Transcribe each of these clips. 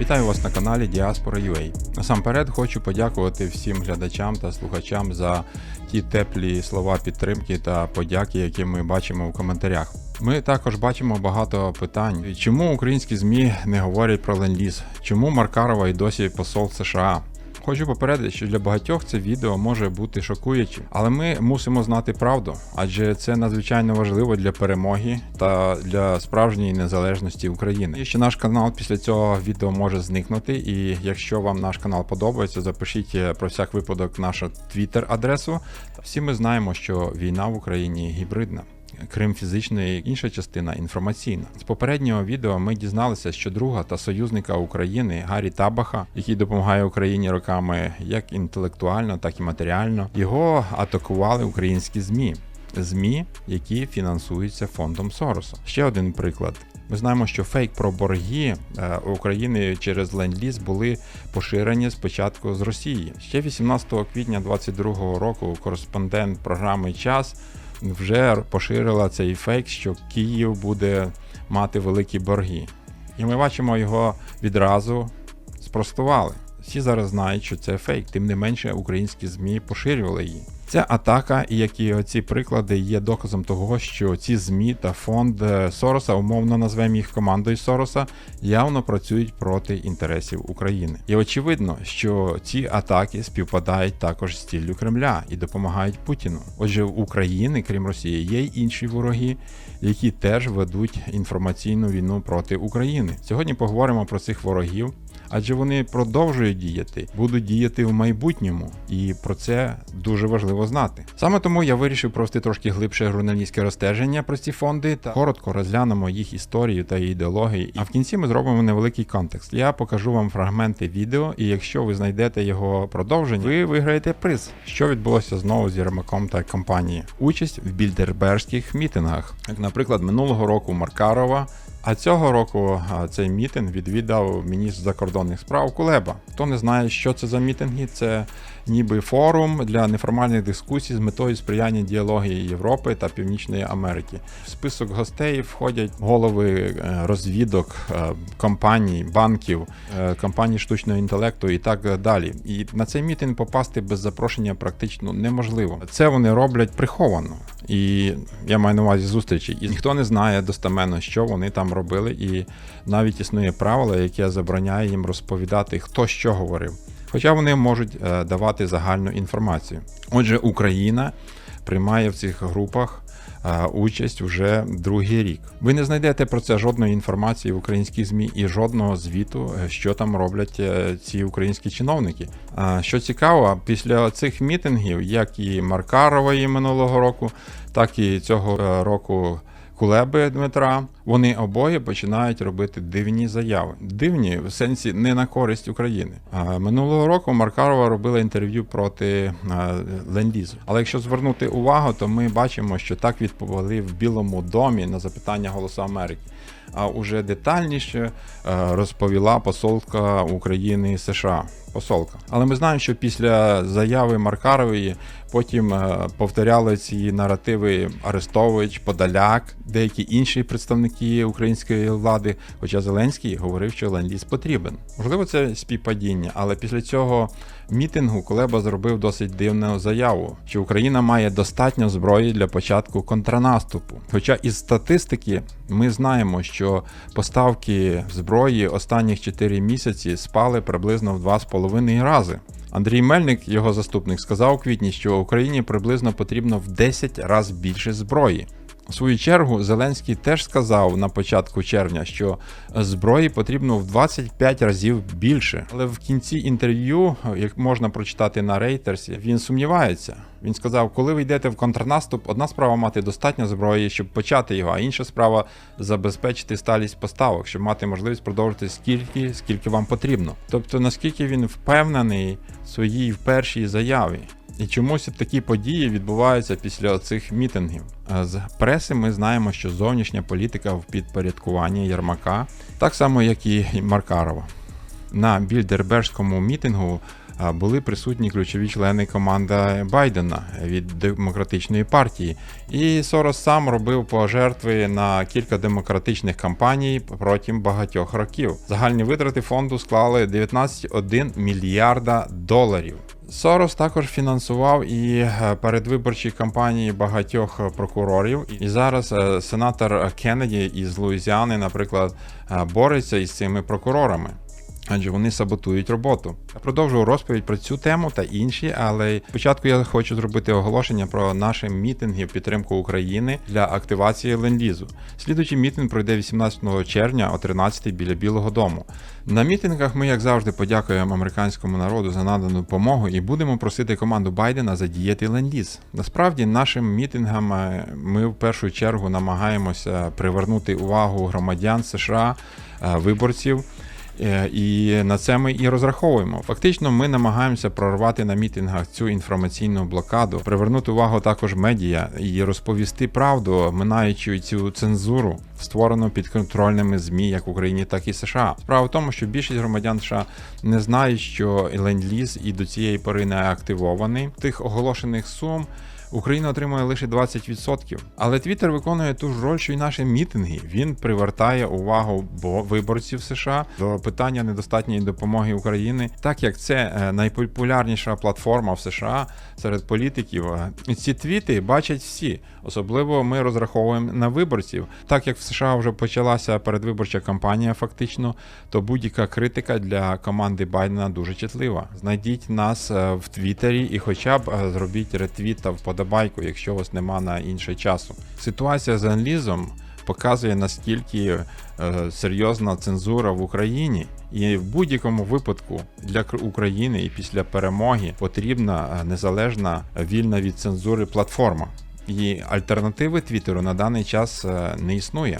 Вітаю вас на каналі Diaspora.ua. Насамперед хочу подякувати всім глядачам та слухачам за ті теплі слова підтримки та подяки, які ми бачимо в коментарях. Ми також бачимо багато питань, чому українські ЗМІ не говорять про ленд-ліз, чому Маркарова і досі посол США. Хочу попередити, що для багатьох це відео може бути шокуючим, але ми мусимо знати правду, адже це надзвичайно важливо для перемоги та для справжньої незалежності України. І ще наш канал після цього відео може зникнути. І якщо вам наш канал подобається, запишіть е, про всяк випадок нашу твіттер адресу. Всі ми знаємо, що війна в Україні гібридна. Крим фізичний, інша частина інформаційна. З попереднього відео ми дізналися, що друга та союзника України Гаррі Табаха, який допомагає Україні роками як інтелектуально, так і матеріально, його атакували українські змі. ЗМІ, які фінансуються фондом Сороса. Ще один приклад. Ми знаємо, що фейк про борги е, України через ленд-ліз були поширені спочатку з Росії. Ще 18 квітня 2022 року кореспондент програми Час вже поширила цей фейк, що Київ буде мати великі борги. І ми бачимо його відразу спростували. Всі зараз знають, що це фейк, тим не менше українські ЗМІ поширювали її. Ця атака, як і оці приклади, є доказом того, що ці ЗМІ та фонд е, Сороса, умовно назвемо їх командою Сороса, явно працюють проти інтересів України. І очевидно, що ці атаки співпадають також з ціллю Кремля і допомагають Путіну. Отже, в України, крім Росії, є й інші вороги, які теж ведуть інформаційну війну проти України. Сьогодні поговоримо про цих ворогів адже вони продовжують діяти, будуть діяти в майбутньому, і про це дуже важливо знати. Саме тому я вирішив провести трошки глибше журналістське розстеження про ці фонди та коротко розглянемо їх історію та ідеології. А в кінці ми зробимо невеликий контекст. Я покажу вам фрагменти відео, і якщо ви знайдете його продовження, ви виграєте приз, що відбулося знову з Єрмаком та компанією. Участь в більдерберських мітингах, як, наприклад, минулого року Маркарова. А цього року цей мітинг відвідав міністр закордонних справ Кулеба. Хто не знає, що це за мітинги, це ніби форум для неформальних дискусій з метою сприяння діалогії Європи та Північної Америки. В список гостей входять голови е, розвідок, е, компаній, банків, е, компаній штучного інтелекту і так далі. І на цей мітинг попасти без запрошення практично неможливо. Це вони роблять приховано. І я маю на увазі зустрічі. І ніхто не знає достеменно, що вони там робили, і навіть існує правило, яке забороняє їм розповідати, хто що говорив. Хоча вони можуть е, давати загальну інформацію. Отже, Україна приймає в цих групах е, участь вже другий рік. Ви не знайдете про це жодної інформації в українських ЗМІ і жодного звіту, е, що там роблять ці українські чиновники. Що цікаво, після цих мітингів, як і Маркарової минулого року, так і цього року. Кулеби Дмитра, вони обоє починають робити дивні заяви. Дивні в сенсі не на користь України. Минулого року Маркарова робила інтерв'ю проти ленд-лізу. Але якщо звернути увагу, то ми бачимо, що так відповіли в Білому домі на запитання Голосу Америки. А уже детальніше е, розповіла посолка України США. Посолка. Але ми знаємо, що після заяви Маркарової потім е, повторяли ці наративи Арестович, Подоляк, деякі інші представники української влади. Хоча Зеленський говорив, що ленд-ліз потрібен. Можливо, це співпадіння, але після цього мітингу Кулеба зробив досить дивну заяву, що Україна має достатньо зброї для початку контрнаступу. Хоча із статистики ми знаємо, що поставки зброї останніх 4 місяці спали приблизно в 2,5 рази. Андрій Мельник, його заступник, сказав у квітні, що Україні приблизно потрібно в 10 разів більше зброї. У свою чергу Зеленський теж сказав на початку червня, що зброї потрібно в 25 разів більше. Але в кінці інтерв'ю, як можна прочитати на рейтерсі, він сумнівається. Він сказав, коли ви йдете в контрнаступ, одна справа мати достатньо зброї, щоб почати його, а інша справа забезпечити сталість поставок, щоб мати можливість продовжити стільки, скільки вам потрібно. Тобто наскільки він впевнений в своїй першій заяві. І чомусь такі події відбуваються після цих мітингів. З преси ми знаємо, що зовнішня політика в підпорядкуванні Єрмака, так само як і Маркарова. На Більдерберському мітингу були присутні ключові члени команди Байдена від демократичної партії. І Сорос сам робив пожертви на кілька демократичних кампаній протягом багатьох років. Загальні витрати фонду склали 19,1 мільярда доларів. Сорос також фінансував і е, передвиборчі кампанії багатьох е, прокурорів. І зараз е, сенатор Кеннеді із Луїзіани, наприклад, бореться із цими прокурорами. Адже вони саботують роботу. Продовжую розповідь про цю тему та інші, але спочатку я хочу зробити оголошення про наші мітинги в підтримку України для активації ленд-лізу. Слідуючий мітинг пройде 18 червня о 13 біля Білого Дому. На мітингах ми, як завжди, подякуємо американському народу за надану допомогу і будемо просити команду Байдена задіяти ленд-ліз. Насправді, нашим мітингам е, ми в першу чергу намагаємося привернути увагу громадян США, е, виборців. Е, І на це ми і розраховуємо. Фактично, ми намагаємося прорвати на мітингах цю інформаційну блокаду, привернути увагу також медіа і розповісти правду, минаючи цю цензуру, створену підконтрольними змі як в Україні, так і США. Справа в тому, що більшість громадян США не знають, що ленд-ліз і до цієї пори не активований. Тих оголошених сум. Україна отримує лише 20%. Але Твіттер виконує ту ж роль, що й наші мітинги. Він привертає увагу бо- виборців США до питання недостатньої допомоги України, так як це е, найпопулярніша платформа в США серед політиків. Ці твіти бачать всі. Особливо ми розраховуємо на виборців. Так як в США вже почалася передвиборча кампанія, фактично, то будь-яка критика для команди Байдена дуже чутлива. Знайдіть нас е, в Твіттері і хоча б е, зробіть ретвіт та вподобайку, якщо у вас нема на інше часу. Ситуація з анлізом показує наскільки е, серйозна цензура в Україні. І в будь-якому випадку для України і після перемоги потрібна е, незалежна е, вільна від цензури платформа. І альтернативи Твіттеру на даний час не існує.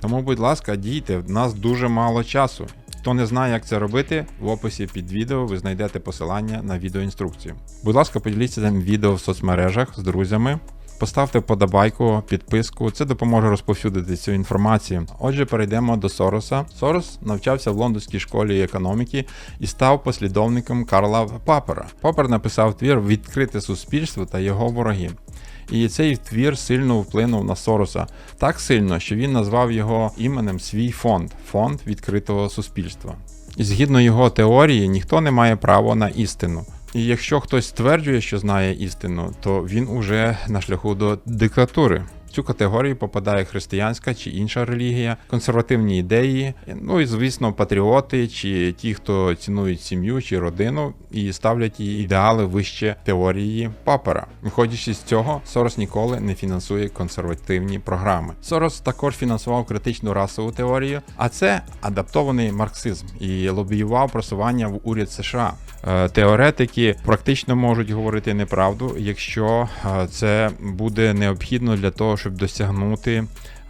Тому, будь ласка, дійте, в нас дуже мало часу. Хто не знає, як це робити, в описі під відео ви знайдете посилання на відеоінструкцію. Будь ласка, поділіться цим відео в соцмережах з друзями. Поставте вподобайку, підписку, це допоможе розповсюдити цю інформацію. Отже, перейдемо до Сороса. Сорос навчався в лондонській школі економіки і став послідовником Карла Папера. Попер написав твір Відкрите суспільство та його вороги. І цей твір сильно вплинув на Сороса так сильно, що він назвав його іменем свій фонд фонд відкритого суспільства. І згідно його теорії, ніхто не має права на істину. І якщо хтось стверджує, що знає істину, то він уже на шляху до диктатури. Цю категорію попадає християнська чи інша релігія, консервативні ідеї, ну і звісно, патріоти чи ті, хто цінують сім'ю чи родину і ставлять її ідеали вище теорії папера. Виходячи з цього, Сорос ніколи не фінансує консервативні програми. Сорос також фінансував критичну расову теорію, а це адаптований марксизм і лобіював просування в уряд США. Е, Теоретики практично можуть говорити неправду, якщо е, це буде необхідно для того, щоб досягнути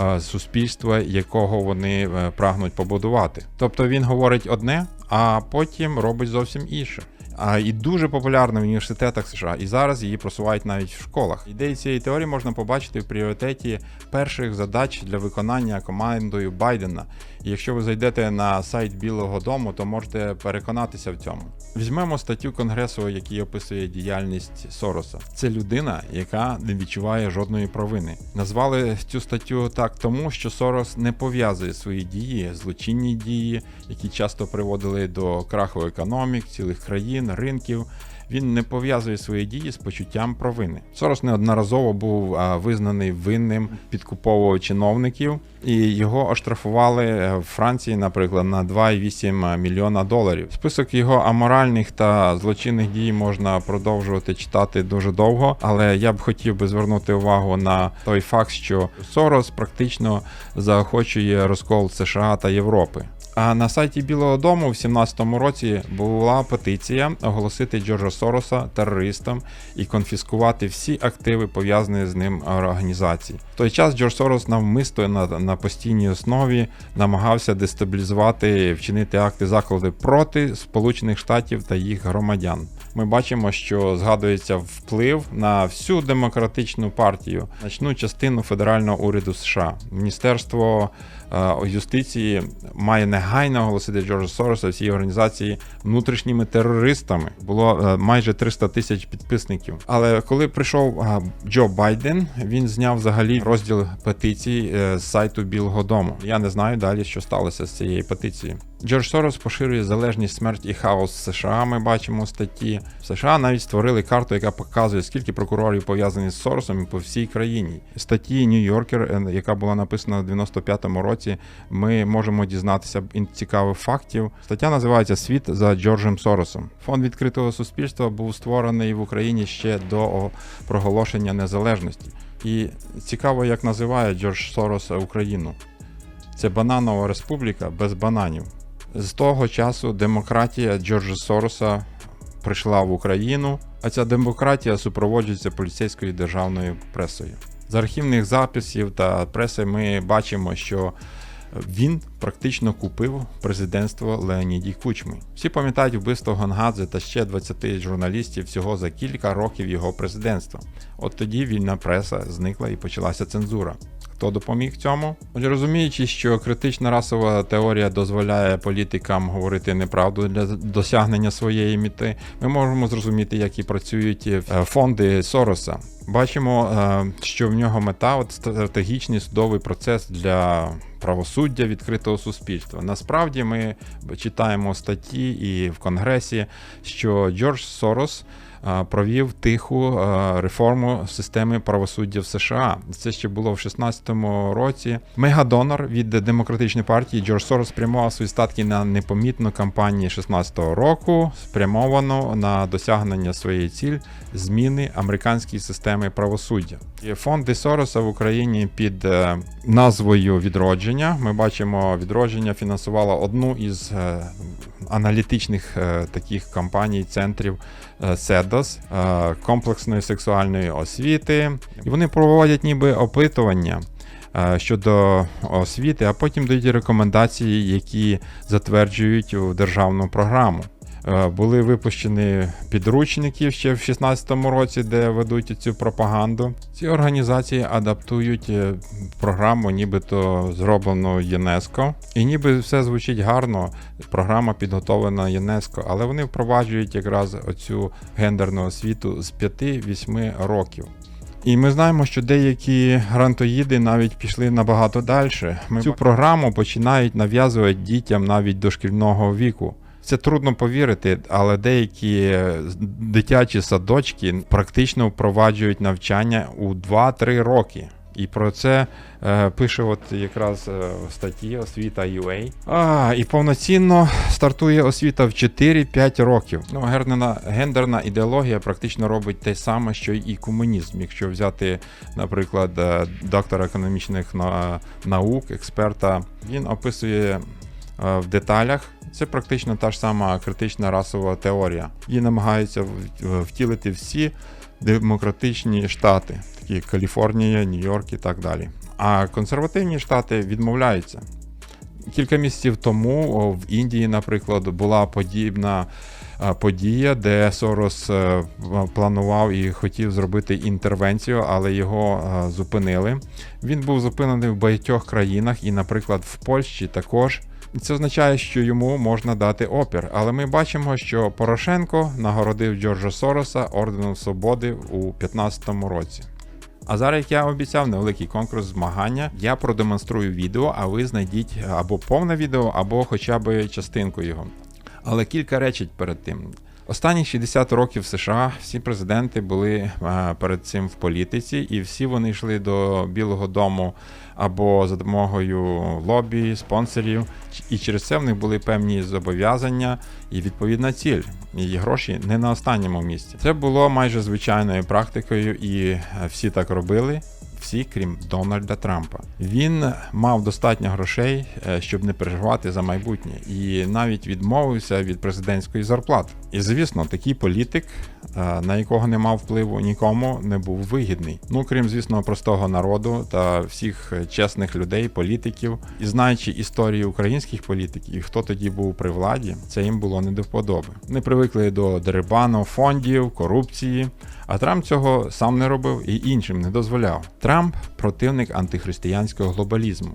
е, суспільства, якого вони прагнуть побудувати. Тобто він говорить одне, а потім робить зовсім інше. А і дуже популярна в університетах США, і зараз її просувають навіть в школах. Ідеї цієї теорії можна побачити в пріоритеті перших задач для виконання командою Байдена. І якщо ви зайдете на сайт Білого Дому, то можете переконатися в цьому. Візьмемо статтю Конгресу, який описує діяльність Сороса. Це людина, яка не відчуває жодної провини. Назвали цю статтю так тому, що Сорос не пов'язує свої дії, злочинні дії, які часто приводили до краху економік, цілих країн, ринків. Він не пов'язує свої дії з почуттям провини. Сорос неодноразово був визнаний винним, підкуповував чиновників, і його оштрафували е, в Франції, наприклад, на 2,8 мільйона доларів. Список його аморальних та злочинних дій можна продовжувати читати дуже довго, але я б хотів би звернути увагу на той факт, що Сорос практично заохочує розкол США та Європи. На сайті Білого Дому в 17-му році була петиція оголосити Джорджа Сороса терористом і конфіскувати всі активи, пов'язані з ним організації. В той час Джордж Сорос навмисто на, на постійній основі намагався дестабілізувати, вчинити акти заклади проти Сполучених Штатів та їх громадян. Ми бачимо, що згадується вплив на всю демократичну партію, значну частину федерального уряду США, Міністерство е, юстиції має негайно оголосити Джорджа Сороса всій організації внутрішніми терористами. Було е, майже 300 тисяч підписників. Але коли прийшов е, Джо Байден, він зняв взагалі розділ петицій е, з сайту Білого Дому. Я не знаю далі, що сталося з цією петицією. Джордж Сорос поширює залежність, смерть і хаос США. Ми бачимо статті. В США навіть створили карту, яка показує, скільки прокурорів пов'язані з Соросом по всій країні. В Статті Нью-Йоркер, яка була написана в 95-му році, ми можемо дізнатися цікавих фактів. Стаття називається Світ за Джорджем Соросом. Фонд відкритого суспільства був створений в Україні ще до проголошення незалежності. І цікаво, як називає Джордж Сорос Україну. Це бананова республіка без бананів. З того часу демократія Джорджа Сороса прийшла в Україну, а ця демократія супроводжується поліцейською державною пресою. З архівних записів та преси ми бачимо, що він практично купив президентство Леоніді Кучми. Всі пам'ятають вбивство Гонгадзе та ще 20 журналістів всього за кілька років його президентства. От тоді вільна преса зникла і почалася цензура. Хто допоміг цьому? Отже, розуміючи, що критична расова теорія дозволяє політикам говорити неправду для досягнення своєї мети, ми можемо зрозуміти, як і працюють е, фонди Сороса. Бачимо, е, що в нього мета от стратегічний судовий процес для правосуддя відкритого суспільства. Насправді ми читаємо статті і в Конгресі, що Джордж Сорос провів тиху реформу системи правосуддя в США. Це ще було в 16-му році. Мегадонор від демократичної партії Джордж Сорос спрямував свої статки на непомітну кампанію 16-го року, спрямовану на досягнення своєї цілі зміни американської системи правосуддя. Фонди Сороса в Україні під е, назвою Відродження. Ми бачимо, відродження фінансувало одну із е, аналітичних е, таких компаній, центрів SEDOS, е, комплексної сексуальної освіти. І вони проводять ніби опитування. е, Щодо освіти, а потім дають рекомендації, які затверджують державну програму. Е, Були випущені підручники ще в 2016 році, де ведуть цю пропаганду. Ці організації адаптують е, програму, нібито зроблену ЮНЕСКО, і ніби все звучить гарно. Програма підготовлена ЮНЕСКО, але вони впроваджують якраз оцю гендерну освіту з 5-8 років. І ми знаємо, що деякі грантоїди навіть пішли набагато далі. Ми цю програму починають нав'язувати дітям навіть дошкільного віку. Це трудно повірити, але деякі е, дитячі садочки практично впроваджують навчання у 2-3 роки. І про це е, пише от якраз е, в статті освіта UA. А, і повноцінно стартує освіта в 4-5 років. Ну, гендерна, гендерна ідеологія практично робить те саме, що і комунізм. Якщо взяти, наприклад, е, доктора економічних на- наук, експерта, він описує в деталях. Це практично та ж сама критична расова теорія. Її намагаються втілити всі демократичні штати, такі як Каліфорнія, Нью-Йорк і так далі. А консервативні штати відмовляються. Кілька місяців тому в Індії, наприклад, була подібна е, подія, де Сорос е, планував і хотів зробити інтервенцію, але його е, зупинили. Він був зупинений в багатьох країнах, і, наприклад, в Польщі також. Це означає, що йому можна дати опір. Але ми бачимо, що Порошенко нагородив Джорджа Сороса орденом свободи у 2015 році. А зараз, як я обіцяв, невеликий конкурс змагання. Я продемонструю відео, а ви знайдіть або повне відео, або хоча б частинку його. Але кілька речень перед тим. Останні 60 років США всі президенти були е, перед цим в політиці, і всі вони йшли до Білого Дому або за допомогою лобі, спонсорів, і через це в них були певні зобов'язання і відповідна ціль. І гроші не на останньому місці. Це було майже звичайною практикою, і е, всі так робили. Всі, крім Дональда Трампа, він мав достатньо грошей, е, щоб не переживати за майбутнє, і навіть відмовився від президентської зарплати. І звісно, такий політик, е, на якого не мав впливу нікому, не був вигідний. Ну крім звісно, простого народу та всіх чесних людей, політиків, і знаючи історію українських політиків, і хто тоді був при владі, це їм було не до вподоби. Не привикли до дерибану фондів, корупції. А Трамп цього сам не робив і іншим не дозволяв. Трамп противник антихристиянського глобалізму.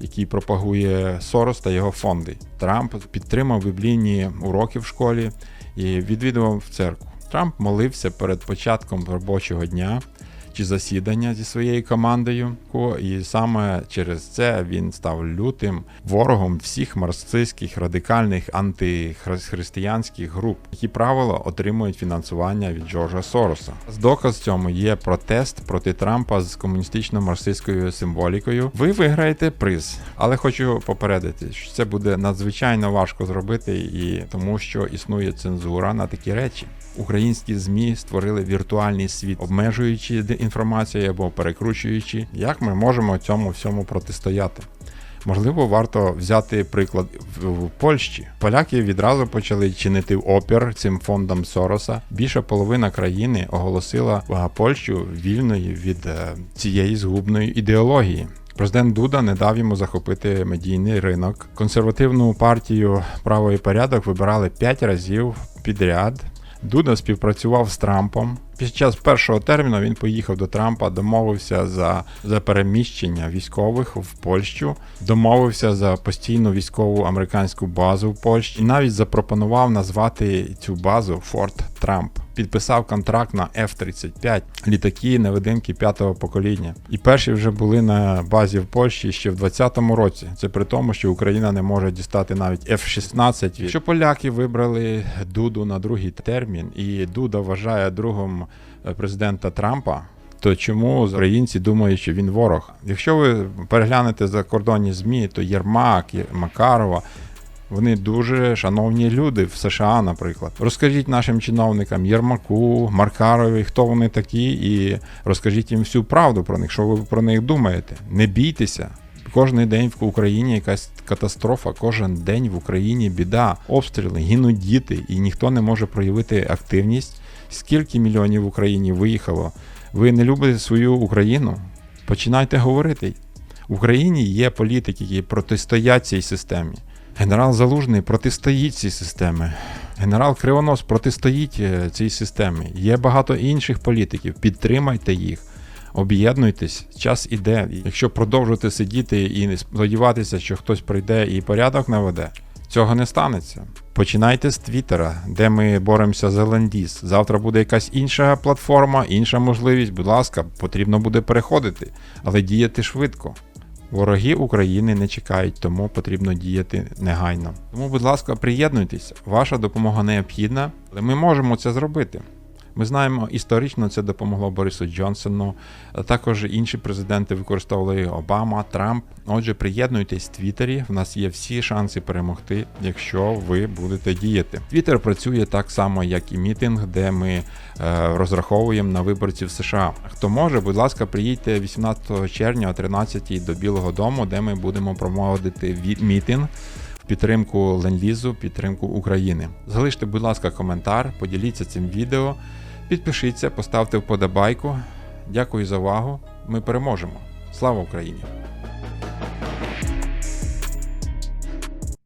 який пропагує Сорос та його фонди. Трамп підтримав біблійні уроки в школі і відвідував церкву. Трамп молився перед початком робочого дня чи засідання зі своєю командою, і саме через це він став лютим ворогом всіх марксистських радикальних антихристиянських груп, які правило отримують фінансування від Джорджа Сороса. Доказ цьому є протест проти Трампа з комуністично-марксистською символікою. Ви виграєте приз, але хочу попередити, що це буде надзвичайно важко зробити, і тому що існує цензура на такі речі. Українські змі створили віртуальний світ, обмежуючи інформацію або перекручуючи, як ми можемо цьому всьому протистояти. Можливо, варто взяти приклад в Польщі. Поляки відразу почали чинити опір цим фондам Сороса. Більша половина країни оголосила Польщу вільною від цієї згубної ідеології. Президент Дуда не дав йому захопити медійний ринок. Консервативну партію право і порядок вибирали 5 разів підряд. Дуда співпрацював з Трампом. Під час першого терміну він поїхав до Трампа, домовився за за переміщення військових в Польщу, домовився за постійну військову американську базу в Польщі і навіть запропонував назвати цю базу Форт Трамп. Підписав контракт на F-35, літаки невидимки п'ятого покоління. І перші вже були на базі в Польщі ще в 2020 році. Це при тому, що Україна не може дістати навіть F-16. Що поляки вибрали Дуду на другий термін, і Дуда вважає другом президента Трампа. То чому українці думають, що він ворог? Якщо ви переглянете закордонні ЗМІ, то Єрмак, Макарова. Вони дуже шановні люди в США, наприклад. Розкажіть нашим чиновникам Єрмаку, Маркарові, хто вони такі, і розкажіть їм всю правду про них, що ви про них думаєте. Не бійтеся. Кожен день в Україні якась катастрофа, кожен день в Україні біда, обстріли, гинуть діти, і ніхто не може проявити активність. Скільки мільйонів в Україні виїхало? Ви не любите свою Україну? Починайте говорити. В Україні є політики, які протистоять цій системі. Генерал Залужний протистоїть цій системі. Генерал Кривонос протистоїть цій системі. Є багато інших політиків. Підтримайте їх, об'єднуйтесь, час іде. Якщо продовжувати сидіти і сподіватися, що хтось прийде і порядок наведе, цього не станеться. Починайте з Твіттера, де ми боремося за лендіс. Завтра буде якась інша платформа, інша можливість. Будь ласка, потрібно буде переходити, але діяти швидко. Вороги України не чекають, тому потрібно діяти негайно. Тому, будь ласка, приєднуйтесь, ваша допомога необхідна, але ми можемо це зробити. Ми знаємо, історично це допомогло Борису Джонсону, також інші президенти використовували Обама, Трамп. Отже, приєднуйтесь в Твіттері. В нас є всі шанси перемогти, якщо ви будете діяти. Твіттер працює так само, як і мітинг, де ми е, розраховуємо на виборців США. Хто може, будь ласка, приїдьте 18 червня о 13 до Білого Дому, де ми будемо проводити мітинг. Підтримку ленд-лізу, підтримку України. Залиште, будь ласка, коментар, поділіться цим відео. Підпишіться, поставте вподобайку. Дякую за увагу. Ми переможемо. Слава Україні!